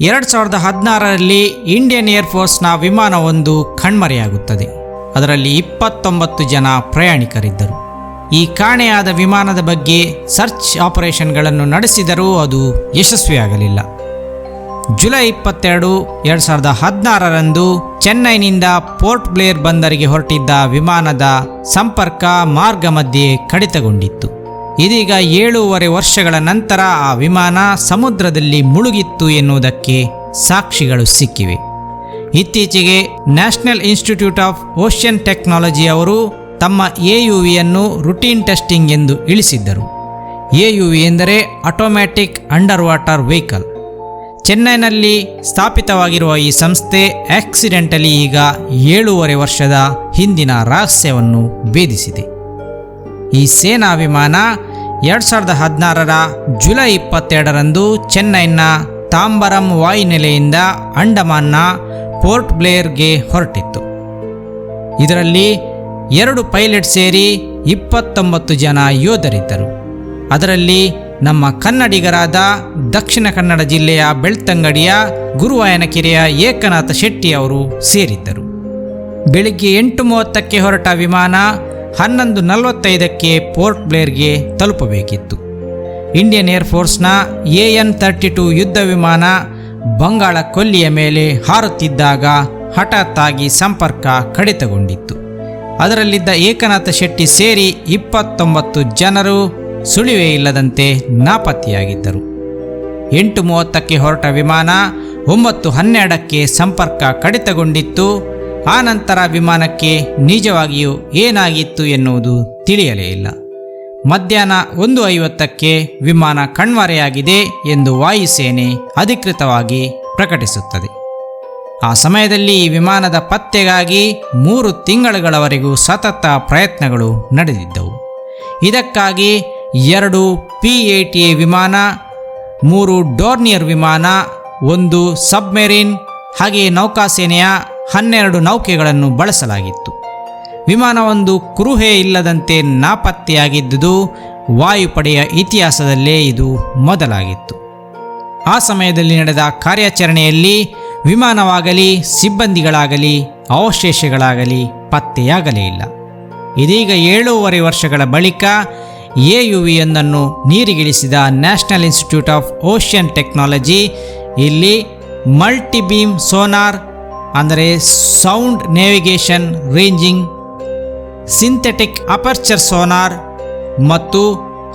ಎರಡು ಸಾವಿರದ ಹದಿನಾರರಲ್ಲಿ ಇಂಡಿಯನ್ ಏರ್ಫೋರ್ಸ್ನ ವಿಮಾನವೊಂದು ಕಣ್ಮರೆಯಾಗುತ್ತದೆ. ಅದರಲ್ಲಿ ಇಪ್ಪತ್ತೊಂಬತ್ತು ಜನ ಪ್ರಯಾಣಿಕರಿದ್ದರು. ಈ ಕಾಣೆಯಾದ ವಿಮಾನದ ಬಗ್ಗೆ ಸರ್ಚ್ ಆಪರೇಷನ್ಗಳನ್ನು ನಡೆಸಿದರೂ ಅದು ಯಶಸ್ವಿಯಾಗಲಿಲ್ಲ. ಜುಲೈ ಇಪ್ಪತ್ತೆರಡು, ಎರಡು ಸಾವಿರದ ಹದಿನಾರರಂದು ಚೆನ್ನೈನಿಂದ ಪೋರ್ಟ್ ಬ್ಲೇರ್ ಬಂದರಿಗೆ ಹೊರಟಿದ್ದ ವಿಮಾನದ ಸಂಪರ್ಕ ಮಾರ್ಗ ಮಧ್ಯೆ ಕಡಿತಗೊಂಡಿತ್ತು. ಇದೀಗ ಏಳೂವರೆ ವರ್ಷಗಳ ನಂತರ ಆ ವಿಮಾನ ಸಮುದ್ರದಲ್ಲಿ ಮುಳುಗಿತ್ತು ಎನ್ನುವುದಕ್ಕೆ ಸಾಕ್ಷಿಗಳು ಸಿಕ್ಕಿವೆ. ಇತ್ತೀಚೆಗೆ national institute of ocean technology ಅವರು ತಮ್ಮ ಎ ಯು ವಿಯನ್ನು ರುಟೀನ್ ಟೆಸ್ಟಿಂಗ್ ಎಂದು ಇಳಿಸಿದ್ದರು. ಎ ಯು ವಿ ಎಂದರೆ ಆಟೋಮ್ಯಾಟಿಕ್ ಅಂಡರ್ ವಾಟರ್ ವೆಹಿಕಲ್. ಚೆನ್ನೈನಲ್ಲಿ ಸ್ಥಾಪಿತವಾಗಿರುವ ಈ ಸಂಸ್ಥೆ ಆಕ್ಸಿಡೆಂಟಲಿ ಈಗ ಏಳೂವರೆ ವರ್ಷದ ಹಿಂದಿನ ರಹಸ್ಯವನ್ನು ಭೇದಿಸಿದೆ. ಈ ಸೇನಾ ವಿಮಾನ ಎರಡು ಸಾವಿರದ ಹದಿನಾರರ ಜುಲೈ ಇಪ್ಪತ್ತೆರಡರಂದು ಚೆನ್ನೈನ ತಾಂಬರಂ ವಾಯುನೆಲೆಯಿಂದ ಅಂಡಮಾನ್ನ ಪೋರ್ಟ್ ಬ್ಲೇರ್ಗೆ ಹೊರಟಿತ್ತು. ಇದರಲ್ಲಿ ಎರಡು ಪೈಲಟ್ ಸೇರಿ ಇಪ್ಪತ್ತೊಂಬತ್ತು ಜನ ಯೋಧರಿದ್ದರು. ಅದರಲ್ಲಿ ನಮ್ಮ ಕನ್ನಡಿಗರಾದ ದಕ್ಷಿಣ ಕನ್ನಡ ಜಿಲ್ಲೆಯ ಬೆಳ್ತಂಗಡಿಯ ಗುರುವಾಯನಕೆರೆಯ ಏಕನಾಥ ಶೆಟ್ಟಿ ಅವರು ಸೇರಿದ್ದರು. ಬೆಳಿಗ್ಗೆ ಎಂಟು ಮೂವತ್ತಕ್ಕೆ ಹೊರಟ ವಿಮಾನ ಹನ್ನೊಂದು ನಲವತ್ತೈದಕ್ಕೆ ಪೋರ್ಟ್ ಬ್ಲೇರ್ಗೆ ತಲುಪಬೇಕಿತ್ತು. ಇಂಡಿಯನ್ ಏರ್ಫೋರ್ಸ್ನ ಎ ಎನ್ ತರ್ಟಿ ಟು ಯುದ್ಧ ವಿಮಾನ ಬಂಗಾಳ ಕೊಲ್ಲಿಯ ಮೇಲೆ ಹಾರುತ್ತಿದ್ದಾಗ ಹಠಾತ್ತಾಗಿ ಸಂಪರ್ಕ ಕಡಿತಗೊಂಡಿತ್ತು. ಅದರಲ್ಲಿದ್ದ ಏಕನಾಥ ಶೆಟ್ಟಿ ಸೇರಿ ಇಪ್ಪತ್ತೊಂಬತ್ತು ಜನರು ಸುಳಿವೇ ಇಲ್ಲದಂತೆ ನಾಪತ್ತೆಯಾಗಿದ್ದರು. ಎಂಟು ಮೂವತ್ತಕ್ಕೆ ಹೊರಟ ವಿಮಾನ ಒಂಬತ್ತು ಹನ್ನೆರಡಕ್ಕೆ ಸಂಪರ್ಕ ಕಡಿತಗೊಂಡಿತ್ತು. ಆ ನಂತರ ವಿಮಾನಕ್ಕೆ ನಿಜವಾಗಿಯೂ ಏನಾಗಿತ್ತು ಎನ್ನುವುದು ತಿಳಿಯಲೇ ಇಲ್ಲ. ಮಧ್ಯಾಹ್ನ ಒಂದು ಐವತ್ತಕ್ಕೆ ವಿಮಾನ ಕಣ್ಮರೆಯಾಗಿದೆ ಎಂದು ವಾಯುಸೇನೆ ಅಧಿಕೃತವಾಗಿ ಪ್ರಕಟಿಸುತ್ತದೆ. ಆ ಸಮಯದಲ್ಲಿ ವಿಮಾನದ ಪತ್ತೆಗಾಗಿ ಮೂರು ತಿಂಗಳುಗಳವರೆಗೂ ಸತತ ಪ್ರಯತ್ನಗಳು ನಡೆದಿದ್ದವು. ಇದಕ್ಕಾಗಿ ಎರಡು ಪಿ ಎ ಟಿ ಎ ವಿಮಾನ, ಮೂರು ಡೋರ್ನಿಯರ್ ವಿಮಾನ, ಒಂದು ಸಬ್ಮೆರಿನ್, ಹಾಗೆಯೇ ನೌಕಾಸೇನೆಯ ಹನ್ನೆರಡು ನೌಕೆಗಳನ್ನು ಬಳಸಲಾಗಿತ್ತು. ವಿಮಾನವೊಂದು ಕುರುಹೆ ಇಲ್ಲದಂತೆ ನಾಪತ್ತೆಯಾಗಿದ್ದುದು ವಾಯುಪಡೆಯ ಇತಿಹಾಸದಲ್ಲೇ ಇದು ಮೊದಲಾಗಿತ್ತು. ಆ ಸಮಯದಲ್ಲಿ ನಡೆದ ಕಾರ್ಯಾಚರಣೆಯಲ್ಲಿ ವಿಮಾನವಾಗಲಿ, ಸಿಬ್ಬಂದಿಗಳಾಗಲಿ, ಅವಶೇಷಗಳಾಗಲಿ ಪತ್ತೆಯಾಗಲೇ ಇಲ್ಲ. ಇದೀಗ ಏಳೂವರೆ ವರ್ಷಗಳ ಬಳಿಕ ಎ ಯು ವಿಯೊಂದನ್ನು ನೀರಿಗಿಳಿಸಿದ national institute of ocean technology, ಇಲ್ಲಿ ಮಲ್ಟಿಬೀಮ್ ಸೋನಾರ್ ಅಂದರೆ sound navigation, ranging, synthetic aperture sonar ಮತ್ತು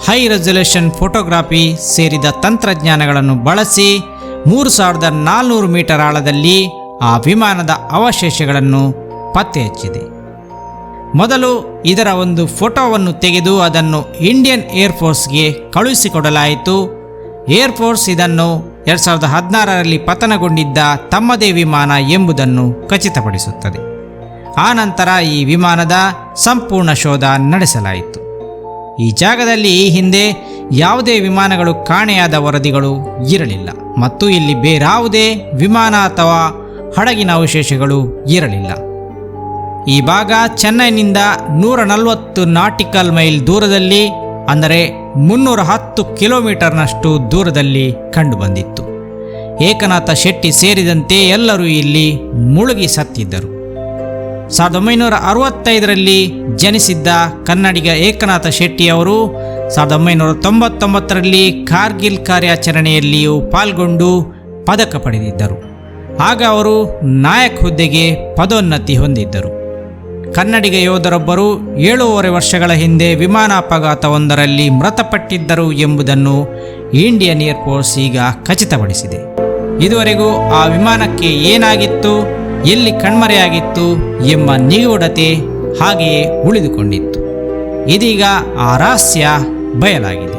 ಹೈ ರೆಸೊಲ್ಯೂಷನ್ ಫೋಟೋಗ್ರಾಫಿ ಸೇರಿದ ತಂತ್ರಜ್ಞಾನಗಳನ್ನು ಬಳಸಿ ಮೂರು ಸಾವಿರದ ನಾಲ್ನೂರು ಮೀಟರ್ ಆಳದಲ್ಲಿ ಆ ವಿಮಾನದ ಅವಶೇಷಗಳನ್ನು ಪತ್ತೆ ಹಚ್ಚಿದೆ. ಮೊದಲು ಇದರ ಒಂದು ಫೋಟೋವನ್ನು ತೆಗೆದು ಅದನ್ನು ಇಂಡಿಯನ್ ಏರ್ಫೋರ್ಸ್ಗೆ ಕಳುಹಿಸಿಕೊಡಲಾಯಿತು. ಏರ್ಫೋರ್ಸ್ ಇದನ್ನು ಎರಡು ಸಾವಿರದ ಹದಿನಾರರಲ್ಲಿ ಪತನಗೊಂಡಿದ್ದ ತಮ್ಮದೇ ವಿಮಾನ ಎಂಬುದನ್ನು ಖಚಿತಪಡಿಸುತ್ತದೆ. ಆ ನಂತರ ಈ ವಿಮಾನದ ಸಂಪೂರ್ಣ ಶೋಧ ನಡೆಸಲಾಯಿತು. ಈ ಜಾಗದಲ್ಲಿ ಈ ಹಿಂದೆ ಯಾವುದೇ ವಿಮಾನಗಳು ಕಾಣೆಯಾದ ವರದಿಗಳು ಇರಲಿಲ್ಲ ಮತ್ತು ಇಲ್ಲಿ ಬೇರಾವುದೇ ವಿಮಾನ ಅಥವಾ ಹಡಗಿನ ಅವಶೇಷಗಳು ಇರಲಿಲ್ಲ. ಈ ಭಾಗ ಚೆನ್ನೈನಿಂದ ನೂರ ನಲವತ್ತು ನಾಟಿಕಲ್ ಮೈಲ್ ದೂರದಲ್ಲಿ ಅಂದರೆ ಮುನ್ನೂರ ಹತ್ತು ಕಿಲೋಮೀಟರ್ನಷ್ಟು ದೂರದಲ್ಲಿ ಕಂಡುಬಂದಿತ್ತು. ಏಕನಾಥ ಶೆಟ್ಟಿ ಸೇರಿದಂತೆ ಎಲ್ಲರೂ ಇಲ್ಲಿ ಮುಳುಗಿ ಸತ್ತಿದ್ದರು. ಸಾವಿರದ ಒಂಬೈನೂರ ಅರವತ್ತೈದರಲ್ಲಿ ಜನಿಸಿದ್ದ ಕನ್ನಡಿಗ ಏಕನಾಥ ಶೆಟ್ಟಿ ಅವರು ಸಾವಿರದ ಒಂಬೈನೂರ ತೊಂಬತ್ತೊಂಬತ್ತರಲ್ಲಿ ಕಾರ್ಗಿಲ್ ಕಾರ್ಯಾಚರಣೆಯಲ್ಲಿಯೂ ಪಾಲ್ಗೊಂಡು ಪದಕ ಪಡೆದಿದ್ದರು. ಆಗ ಅವರು ನಾಯಕ್ ಹುದ್ದೆಗೆ ಪದೋನ್ನತಿ ಹೊಂದಿದ್ದರು. ಕನ್ನಡಿಗ ಯೋಧರೊಬ್ಬರು ಏಳೂವರೆ ವರ್ಷಗಳ ಹಿಂದೆ ವಿಮಾನ ಅಪಘಾತವೊಂದರಲ್ಲಿ ಮೃತಪಟ್ಟಿದ್ದರು ಎಂಬುದನ್ನು ಇಂಡಿಯನ್ ಏರ್ಫೋರ್ಸ್ ಈಗ ಖಚಿತಪಡಿಸಿದೆ. ಇದುವರೆಗೂ ಆ ವಿಮಾನಕ್ಕೆ ಏನಾಗಿತ್ತು, ಎಲ್ಲಿ ಕಣ್ಮರೆಯಾಗಿತ್ತು ಎಂಬ ನಿಗೂಢತೆ ಹಾಗೆಯೇ ಉಳಿದುಕೊಂಡಿತ್ತು. ಇದೀಗ ಆ ರಹಸ್ಯ ಬಯಲಾಗಿದೆ.